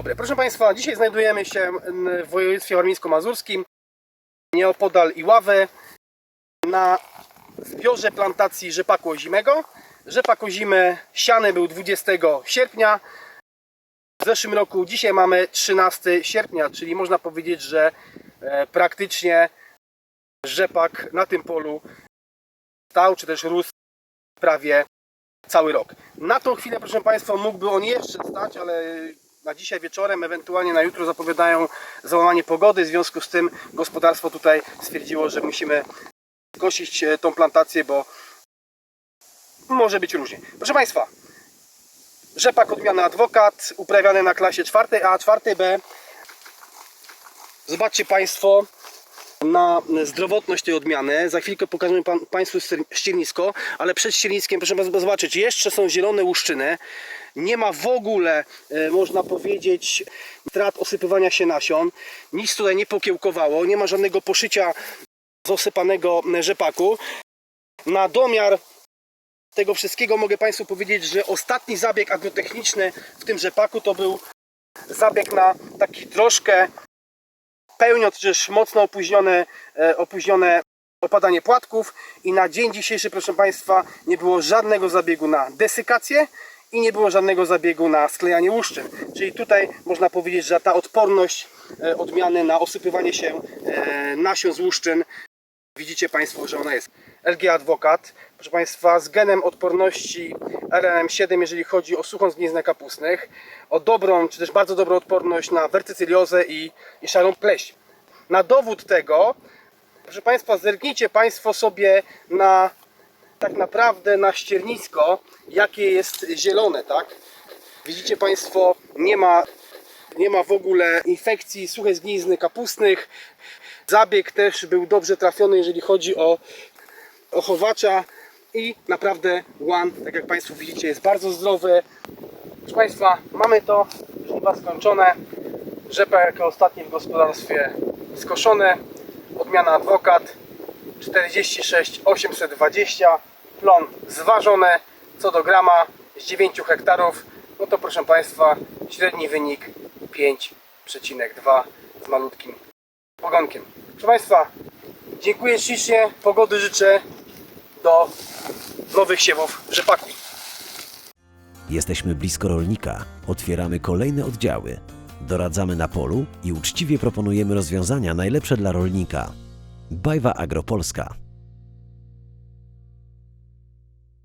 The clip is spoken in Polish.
Dobry, proszę Państwa, dzisiaj znajdujemy się w województwie warmińsko-mazurskim, nieopodal Iławy, na zbiorze plantacji rzepaku ozimego. Rzepak ozimy siany był 20 sierpnia w zeszłym roku, dzisiaj mamy 13 sierpnia, czyli można powiedzieć, że e, praktycznie rzepak na tym polu stał, czy też rósł prawie cały rok. Na tą chwilę, proszę Państwa, mógłby on jeszcze stać, ale na dzisiaj wieczorem, ewentualnie na jutro zapowiadają załamanie pogody. W związku z tym gospodarstwo tutaj stwierdziło, że musimy skosić e, tą plantację, bo może być różnie. Proszę Państwa, rzepak odmiany adwokat, uprawiany na klasie 4A, 4B. Zobaczcie Państwo, na zdrowotność tej odmiany. Za chwilkę pokażemy pan, Państwu ściernisko, ale przed ścierniskiem proszę Państwa zobaczyć, jeszcze są zielone łuszczyny. Nie ma w ogóle, e, można powiedzieć, strat osypywania się nasion. Nic tutaj nie pokiełkowało, nie ma żadnego poszycia z osypanego rzepaku. Na domiar tego wszystkiego mogę Państwu powiedzieć, że ostatni zabieg agrotechniczny w tym rzepaku to był zabieg na taki troszkę pełniąc też mocno opóźnione, e, opóźnione opadanie płatków i na dzień dzisiejszy, proszę Państwa, nie było żadnego zabiegu na desykację i nie było żadnego zabiegu na sklejanie łuszczyn. Czyli tutaj można powiedzieć, że ta odporność e, odmiany na osypywanie się e, nasion z łuszczyn widzicie Państwo, że ona jest. LG Adwokat, proszę Państwa, z genem odporności RNM7, jeżeli chodzi o suchą zgniznę kapustnych, o dobrą, czy też bardzo dobrą odporność na wertycyliozę i, i szarą pleśń. Na dowód tego, proszę Państwa, zerknijcie Państwo sobie na tak naprawdę na ściernisko, jakie jest zielone, tak? Widzicie Państwo, nie ma, nie ma w ogóle infekcji suchej zgnizny kapustnych. Zabieg też był dobrze trafiony, jeżeli chodzi o, o chowacza i naprawdę łan, tak jak Państwo widzicie, jest bardzo zdrowy. Proszę Państwa, mamy to żniwa skończone. Rzepak jako w gospodarstwie skoszony. Odmiana adwokat 46 820. Plon zważony co do grama z 9 hektarów. No to proszę Państwa, średni wynik 5,2 z malutkim pogonkiem. Proszę Państwa, dziękuję ślicznie. Pogody życzę do nowych siewów rzepaku. Jesteśmy blisko rolnika, otwieramy kolejne oddziały. Doradzamy na polu i uczciwie proponujemy rozwiązania najlepsze dla rolnika. Bajwa Agropolska.